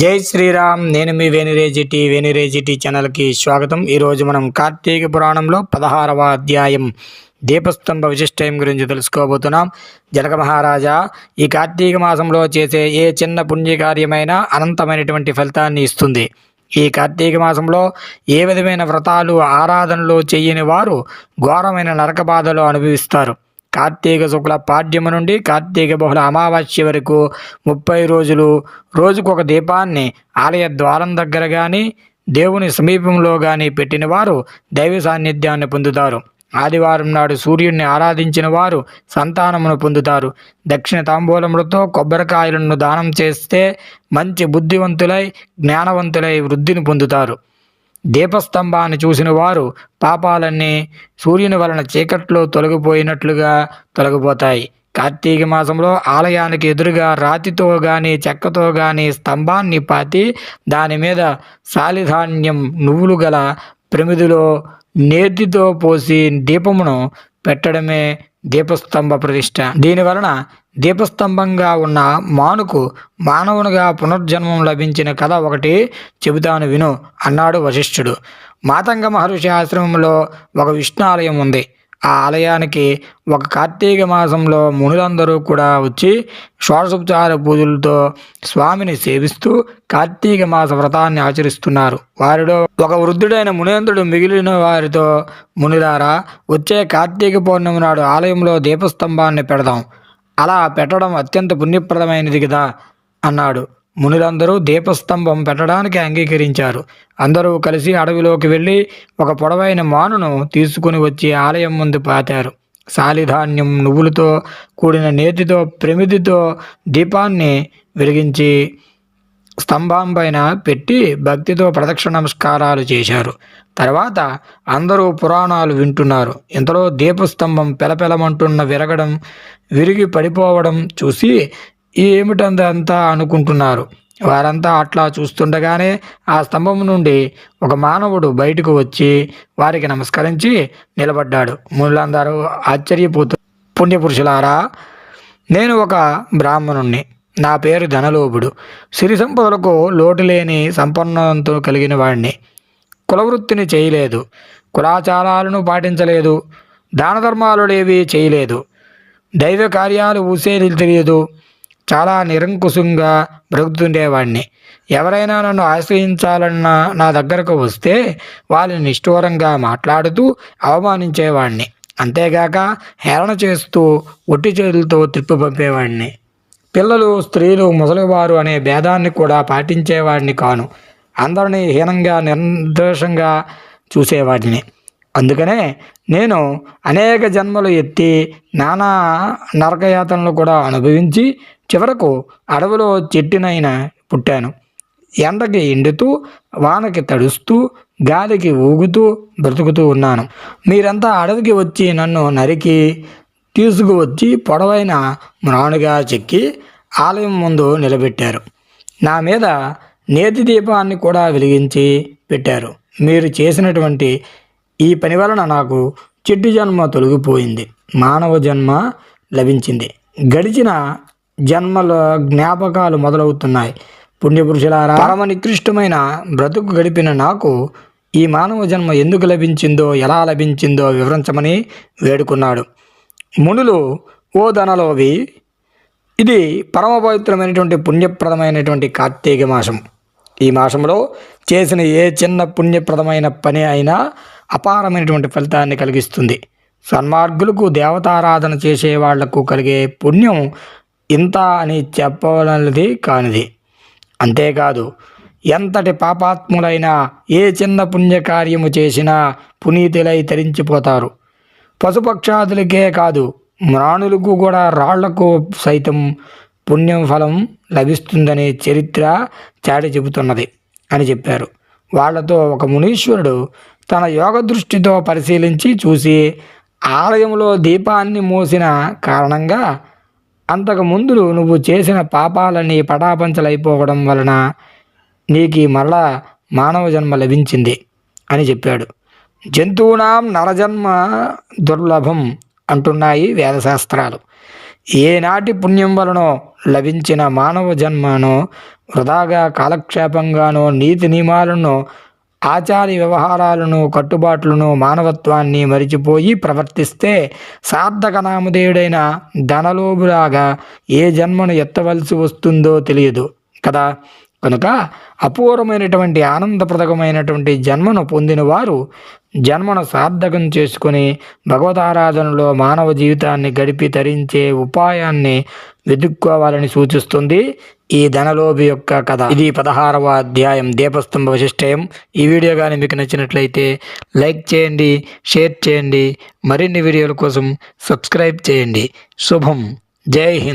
జై శ్రీరామ్ నేను మీ వేణురేజిటి వేణురేజిటి ఛానల్కి స్వాగతం. ఈరోజు మనం కార్తీక పురాణంలో పదహారవ అధ్యాయం దీపస్తంభ విశిష్టం గురించి తెలుసుకోబోతున్నాం. జనక మహారాజా ఈ కార్తీక మాసంలో చేసే ఏ చిన్న పుణ్యకార్యమైనా అనంతమైనటువంటి ఫలితాన్ని ఇస్తుంది. ఈ కార్తీక మాసంలో ఏ విధమైన వ్రతాలు ఆరాధనలు చేయని వారు ఘోరమైన నరక బాధలు అనుభవిస్తారు. కార్తీక శుక్ల పాడ్యము నుండి కార్తీక బహుళ అమావాస్య వరకు ముప్పై రోజులు రోజుకు ఒక దీపాన్ని ఆలయ ద్వారం దగ్గర కానీ దేవుని సమీపంలో కానీ పెట్టిన వారు దైవ సాన్నిధ్యాన్ని పొందుతారు. ఆదివారం నాడు సూర్యుడిని ఆరాధించిన వారు సంతానమును పొందుతారు. దక్షిణ తాంబూలములతో కొబ్బరికాయలను దానం చేస్తే మంచి బుద్ధివంతులై జ్ఞానవంతులై వృద్ధిని పొందుతారు. దీపస్తంభాన్ని చూసిన వారు పాపాలన్నీ సూర్యుని వలన చీకట్లో తొలగిపోయినట్లుగా తొలగిపోతాయి. కార్తీక మాసంలో ఆలయానికి ఎదురుగా రాతితో గాని చెక్కతో గాని స్తంభాన్ని పాతి దాని మీద సాలిధాన్యం నువ్వులు గల ప్రమిదిలో నేతితో పోసి దీపమును పెట్టడమే దీపస్తంభ ప్రతిష్ట. దీని వలన దీపస్తంభంగా ఉన్న మానుకు మానవునిగా పునర్జన్మం లభించిన కథ ఒకటి చెబుతాను విను అన్నాడు వశిష్ఠుడు. మాతంగ మహర్షి ఆశ్రమంలో ఒక విష్ణు ఆలయం ఉంది. ఆ ఆలయానికి ఒక కార్తీక మాసంలో మునులందరూ కూడా వచ్చి షోడశోపచార పూజలతో స్వామిని సేవిస్తూ కార్తీక మాస వ్రతాన్ని ఆచరిస్తున్నారు. వారిలో ఒక వృద్ధుడైన మునేంద్రుడు మిగిలిన వారితో మునిలారా వచ్చే కార్తీక పౌర్ణమి నాడు ఆలయంలో దీపస్తంభాన్ని పెడదాం. అలా పెట్టడం అత్యంత పుణ్యప్రదమైనది కదా అన్నాడు. మునులందరూ దీపస్తంభం పెట్టడానికి అంగీకరించారు. అందరూ కలిసి అడవిలోకి వెళ్ళి ఒక పొడవైన మానును తీసుకుని వచ్చి ఆలయం ముందు పాతారు. సాలిధాన్యం నువ్వులతో కూడిన నేతితో ప్రమిదితో దీపాన్ని వెలిగించి స్తంభం పైన పెట్టి భక్తితో ప్రదక్షిణ నమస్కారాలు చేశారు. తర్వాత అందరూ పురాణాలు వింటున్నారు. ఇంతలో దీపస్తంభం పెలపెలమంటున్న విరగడం విరిగి పడిపోవడం చూసి ఏమిటంతా అనుకుంటున్నారు? వారంతా అట్లా చూస్తుండగానే ఆ స్తంభం నుండి ఒక మానవుడు బయటకు వచ్చి వారికి నమస్కరించి నిలబడ్డాడు. మునులందరూ ఆశ్చర్యపోతూ పుణ్యపురుషులారా నేను ఒక బ్రాహ్మణుణ్ణి. నా పేరు ధనలోభుడు. సిరి సంపదలకు లోటు లేని సంపన్నంతో కలిగిన వాడిని కులవృత్తిని చేయలేదు. కులాచారాలను పాటించలేదు. దాన ధర్మాలుడేవి చేయలేదు. దైవ కార్యాలు ఊసేది తెలియదు. చాలా నిరంకుశంగా బ్రతుకుతుండేవాడిని. ఎవరైనా నన్ను ఆశ్రయించాలన్న నా దగ్గరకు వస్తే వాళ్ళని నిష్ఠూరంగా మాట్లాడుతూ అవమానించేవాడిని. అంతేగాక హేళన చేస్తూ ఒట్టి చేతులతో తిప్పి పంపేవాడిని. పిల్లలు స్త్రీలు ముసలివారు అనే భేదాన్ని కూడా పాటించేవాడిని కాను. అందరినీ హీనంగా నిర్దోషంగా చూసేవాడిని. అందుకనే నేను అనేక జన్మలు ఎత్తి నానా నరకయాతనలు కూడా అనుభవించి చివరకు అడవిలో చెట్టునైన పుట్టాను. ఎండకి ఎండుతూ వానకి తడుస్తూ గాలికి ఊగుతూ బ్రతుకుతూ ఉన్నాను. మీరంతా అడవికి వచ్చి నన్ను నరికి తీసుకువచ్చి పొడవైన మ్రాణుగా చెక్కి ఆలయం ముందు నిలబెట్టారు. నా మీద నేతి దీపాన్ని కూడా వెలిగించి పెట్టారు. మీరు చేసినటువంటి ఈ పని వలన నాకు చెట్టు జన్మ తొలగిపోయింది. మానవ జన్మ లభించింది. గడిచిన జన్మల జ్ఞాపకాలు మొదలవుతున్నాయి. పుణ్యపురుషులారా పరమ నికృష్టమైన బ్రతుకు గడిపిన నాకు ఈ మానవ జన్మ ఎందుకు లభించిందో ఎలా లభించిందో వివరించమని వేడుకున్నాడు. మునులు ఓ ధనలోవి ఇది పరమ పవిత్రమైనటువంటి పుణ్యప్రదమైనటువంటి కార్తీక మాసం. ఈ మాసంలో చేసిన ఏ చిన్న పుణ్యప్రదమైన పని అయినా అపారమైనటువంటి ఫలితాన్ని కలిగిస్తుంది. సన్మార్గులకు దేవతారాధన చేసే వాళ్ళకు కలిగే పుణ్యం ఇంత అని చెప్పవలది కానిది. అంతేకాదు ఎంతటి పాపాత్ములైనా ఏ చిన్న పుణ్యకార్యము చేసినా పునీతులై తరించిపోతారు. పశుపక్షాదులకే కాదు మ్రాణులకు కూడా రాళ్ళకు సైతం పుణ్యం ఫలం లభిస్తుందని చరిత్ర చాటి చెబుతున్నది అని చెప్పారు. వాళ్ళతో ఒక మునీశ్వరుడు తన యోగ దృష్టితో పరిశీలించి చూసి ఆలయంలో దీపాన్ని మోసిన కారణంగా అంతకు ముందు నువ్వు చేసిన పాపాలన్నీ పటాపంచలైపోవడం వలన నీకు మరలా మానవ జన్మ లభించింది అని చెప్పాడు. జంతువునాం నరజన్మ దుర్లభం అంటున్నాయి వేదశాస్త్రాలు. ఏనాటి పుణ్యం వలనో లభించిన మానవ జన్మను వృధాగా కాలక్షేపంగానో నీతి నియమాలను ఆచార వ్యవహారాలను కట్టుబాట్లను మానవత్వాన్ని మరిచిపోయి ప్రవర్తిస్తే సార్థక నామధేయుడైన ధనలోబులాగా ఏ జన్మను ఎత్తవలసి వస్తుందో తెలియదు కదా? కనుక అపూర్వమైనటువంటి ఆనందప్రదకమైనటువంటి జన్మను పొందిన వారు జన్మను సార్థకం చేసుకుని భగవతారాధనలో మానవ జీవితాన్ని గడిపి తరించే ఉపాయాన్ని వెతుక్కోవాలని సూచిస్తుంది ఈ ధనలోభి యొక్క కథ. ఇది పదహారవ అధ్యాయం దీపస్తంభ విశిష్టయం. ఈ వీడియో కానీ మీకు నచ్చినట్లయితే లైక్ చేయండి షేర్ చేయండి. మరిన్ని వీడియోల కోసం సబ్స్క్రైబ్ చేయండి. శుభం. జై హింద్.